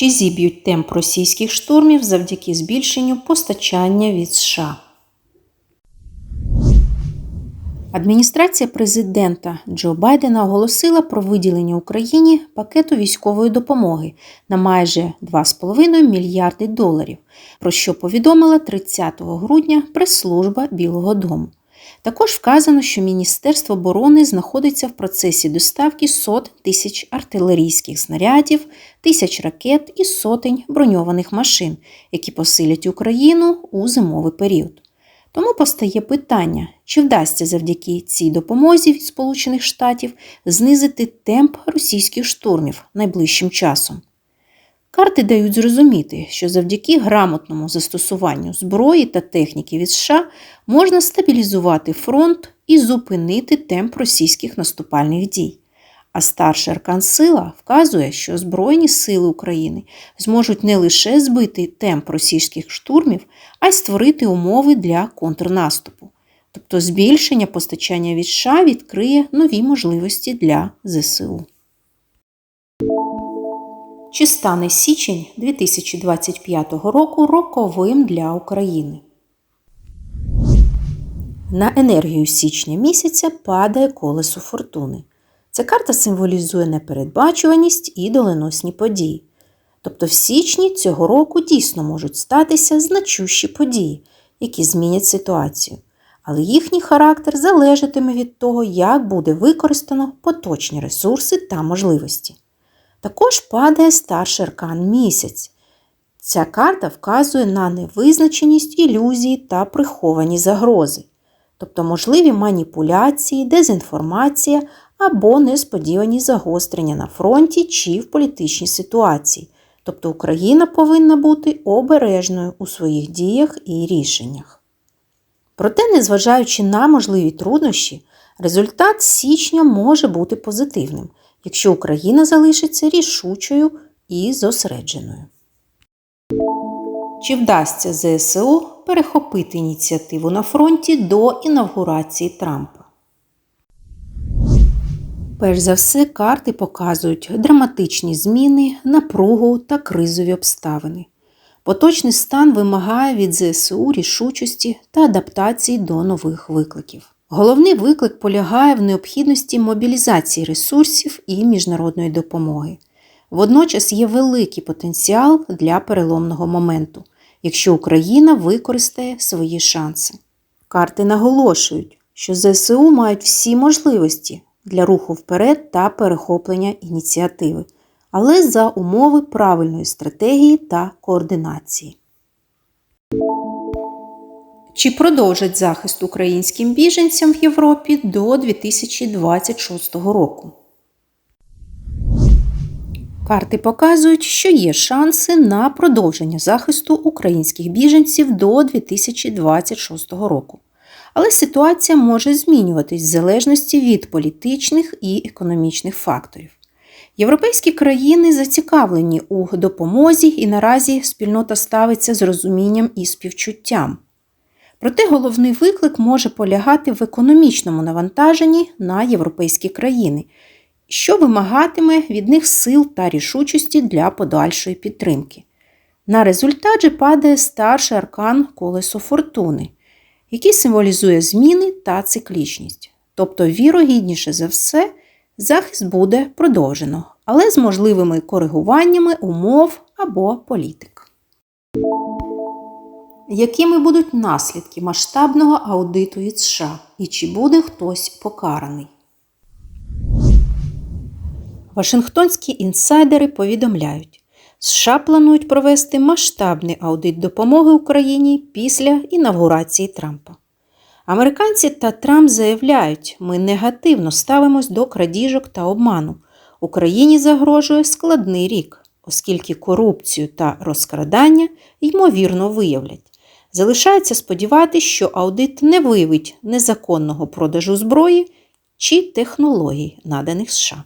Чи зіб'ють темп російських штурмів завдяки збільшенню постачання від США? Адміністрація президента Джо Байдена оголосила про виділення Україні пакету військової допомоги на майже 2,5 мільярди доларів, про що повідомила 30 грудня прес-служба Білого Дому. Також вказано, що Міністерство оборони знаходиться в процесі доставки сот тисяч артилерійських снарядів, тисяч ракет і сотень броньованих машин, які посилять Україну у зимовий період. Тому постає питання, чи вдасться завдяки цій допомозі від Сполучених Штатів знизити темп російських штурмів найближчим часом. Карти дають зрозуміти, що завдяки грамотному застосуванню зброї та техніки від США можна стабілізувати фронт і зупинити темп російських наступальних дій. А старший аркан сила вказує, що Збройні сили України зможуть не лише збити темп російських штурмів, а й створити умови для контрнаступу. Тобто збільшення постачання від США відкриє нові можливості для ЗСУ. Чи стане січень 2025 року роковим для України? На енергію січня місяця падає колесо фортуни. Ця карта символізує непередбачуваність і доленосні події. Тобто в січні цього року дійсно можуть статися значущі події, які змінять ситуацію, але їхній характер залежатиме від того, як буде використано поточні ресурси та можливості. Також падає старший аркан місяць. Ця карта вказує на невизначеність ілюзії та приховані загрози, тобто можливі маніпуляції, дезінформація або несподівані загострення на фронті чи в політичній ситуації. Тобто Україна повинна бути обережною у своїх діях і рішеннях. Проте, незважаючи на можливі труднощі, результат січня може бути позитивним, якщо Україна залишиться рішучою і зосередженою. Чи вдасться ЗСУ перехопити ініціативу на фронті до інавгурації Трампа? Перш за все, карти показують драматичні зміни, напругу та кризові обставини. Поточний стан вимагає від ЗСУ рішучості та адаптації до нових викликів. Головний виклик полягає в необхідності мобілізації ресурсів і міжнародної допомоги. Водночас є великий потенціал для переломного моменту, якщо Україна використає свої шанси. Карти наголошують, що ЗСУ мають всі можливості для руху вперед та перехоплення ініціативи, але за умови правильної стратегії та координації. Чи продовжать захист українським біженцям в Європі до 2026 року? Карти показують, що є шанси на продовження захисту українських біженців до 2026 року. Але ситуація може змінюватись в залежності від політичних і економічних факторів. Європейські країни зацікавлені у допомозі і наразі спільнота ставиться з розумінням і співчуттям. Проте головний виклик може полягати в економічному навантаженні на європейські країни, що вимагатиме від них сил та рішучості для подальшої підтримки. На результат же падає старший аркан колесо фортуни, який символізує зміни та циклічність. Тобто, вірогідніше за все, захист буде продовжено, але з можливими коригуваннями умов або політик. Якими будуть наслідки масштабного аудиту від США і чи буде хтось покараний? Вашингтонські інсайдери повідомляють, США планують провести масштабний аудит допомоги Україні після інавгурації Трампа. Американці та Трамп заявляють, ми негативно ставимось до крадіжок та обману. Україні загрожує складний рік, оскільки корупцію та розкрадання ймовірно виявлять. Залишається сподіватися, що аудит не виявить незаконного продажу зброї чи технологій, наданих США.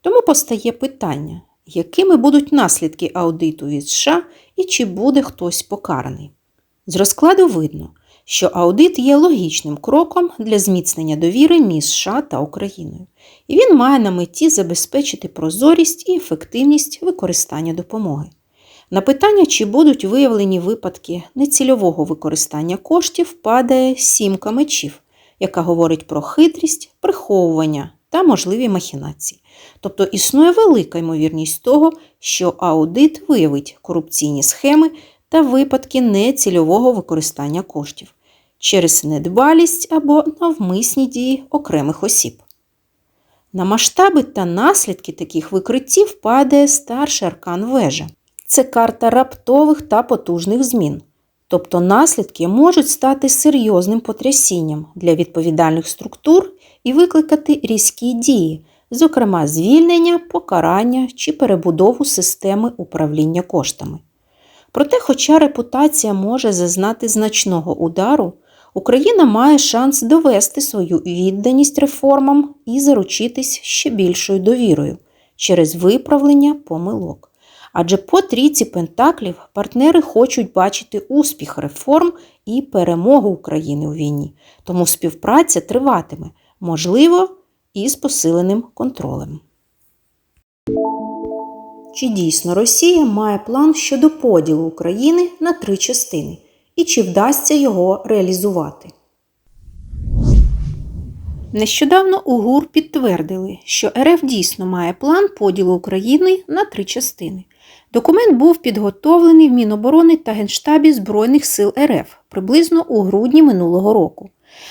Тому постає питання, якими будуть наслідки аудиту від США і чи буде хтось покараний. З розкладу видно, що аудит є логічним кроком для зміцнення довіри між США та Україною, і він має на меті забезпечити прозорість і ефективність використання допомоги. На питання, чи будуть виявлені випадки нецільового використання коштів, падає сімка мечів, яка говорить про хитрість, приховування та можливі махінації. Тобто існує велика ймовірність того, що аудит виявить корупційні схеми та випадки нецільового використання коштів через недбалість або навмисні дії окремих осіб. На масштаби та наслідки таких викриттів падає старший аркан вежа. Це карта раптових та потужних змін. Тобто наслідки можуть стати серйозним потрясінням для відповідальних структур і викликати різкі дії, зокрема звільнення, покарання чи перебудову системи управління коштами. Проте, хоча репутація може зазнати значного удару, Україна має шанс довести свою відданість реформам і заручитись ще більшою довірою через виправлення помилок. Адже по трійці пентаклів партнери хочуть бачити успіх реформ і перемогу України у війні, тому співпраця триватиме, можливо, і з посиленим контролем. Чи дійсно Росія має план щодо поділу України на три частини? І чи вдасться його реалізувати? Нещодавно у ГУР підтвердили, що РФ дійсно має план поділу України на три частини. Документ був підготовлений в Міноборони та Генштабі Збройних сил РФ приблизно у грудні минулого року.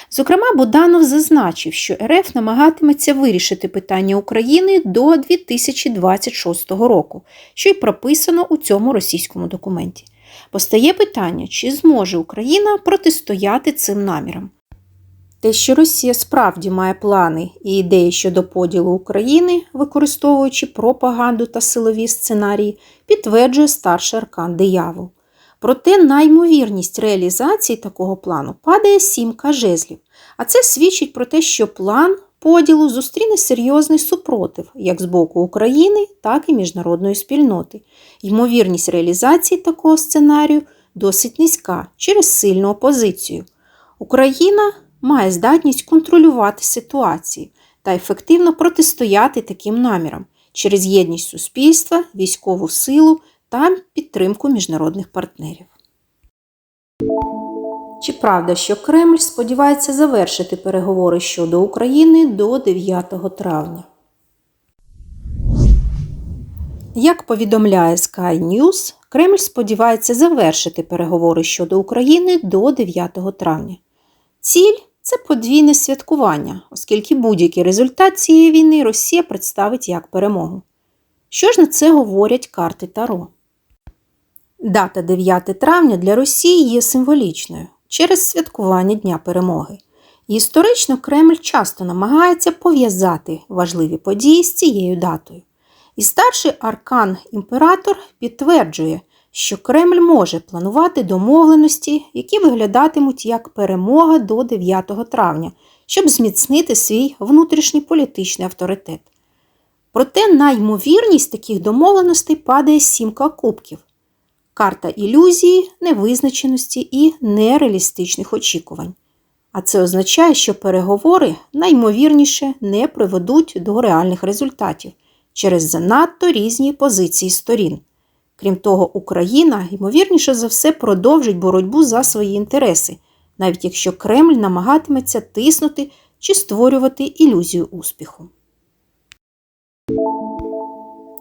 Зокрема, Буданов зазначив, що РФ намагатиметься вирішити питання України до 2026 року, що й прописано у цьому російському документі. Постає питання, чи зможе Україна протистояти цим намірам. Те, що Росія справді має плани і ідеї щодо поділу України, використовуючи пропаганду та силові сценарії, підтверджує старший аркан диявол. Проте наймовірність реалізації такого плану падає сімка жезлів, а це свідчить про те, що план поділу зустріне серйозний супротив як з боку України, так і міжнародної спільноти. Ймовірність реалізації такого сценарію досить низька через сильну опозицію. Україна має здатність контролювати ситуації та ефективно протистояти таким намірам через єдність суспільства, військову силу та підтримку міжнародних партнерів. Чи правда, що Кремль сподівається завершити переговори щодо України до 9 травня? Як повідомляє Sky News, Кремль сподівається завершити переговори щодо України до 9 травня. Ціль це подвійне святкування, оскільки будь-який результат цієї війни Росія представить як перемогу. Що ж на це говорять карти Таро? Дата 9 травня для Росії є символічною через святкування Дня перемоги. Історично Кремль часто намагається пов'язати важливі події з цією датою. І старший аркан імператор підтверджує, що Кремль може планувати домовленості, які виглядатимуть як перемога до 9 травня, щоб зміцнити свій внутрішній політичний авторитет. Проте наймовірність таких домовленостей падає сімка кубків карта ілюзії, невизначеності і нереалістичних очікувань. А це означає, що переговори наймовірніше не приведуть до реальних результатів через занадто різні позиції сторін. Крім того, Україна, ймовірніше за все, продовжить боротьбу за свої інтереси, навіть якщо Кремль намагатиметься тиснути чи створювати ілюзію успіху.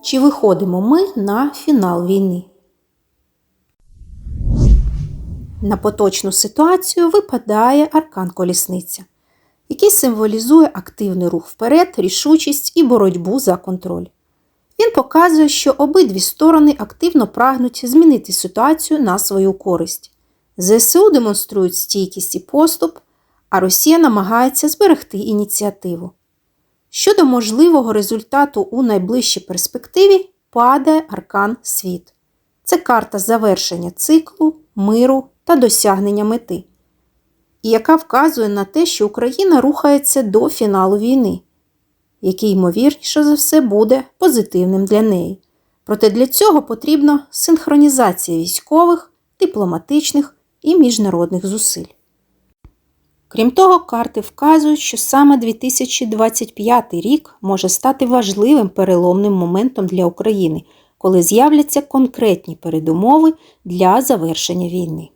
Чи виходимо ми на фінал війни? На поточну ситуацію випадає аркан колісниця, який символізує активний рух вперед, рішучість і боротьбу за контроль. Він показує, що обидві сторони активно прагнуть змінити ситуацію на свою користь. ЗСУ демонструють стійкість і поступ, а Росія намагається зберегти ініціативу. Щодо можливого результату у найближчій перспективі падає аркан світ. Це карта завершення циклу, миру та досягнення мети, і яка вказує на те, що Україна рухається до фіналу війни, який, ймовірніше за все, буде позитивним для неї. Проте для цього потрібна синхронізація військових, дипломатичних і міжнародних зусиль. Крім того, карти вказують, що саме 2025 рік може стати важливим переломним моментом для України, коли з'являться конкретні передумови для завершення війни.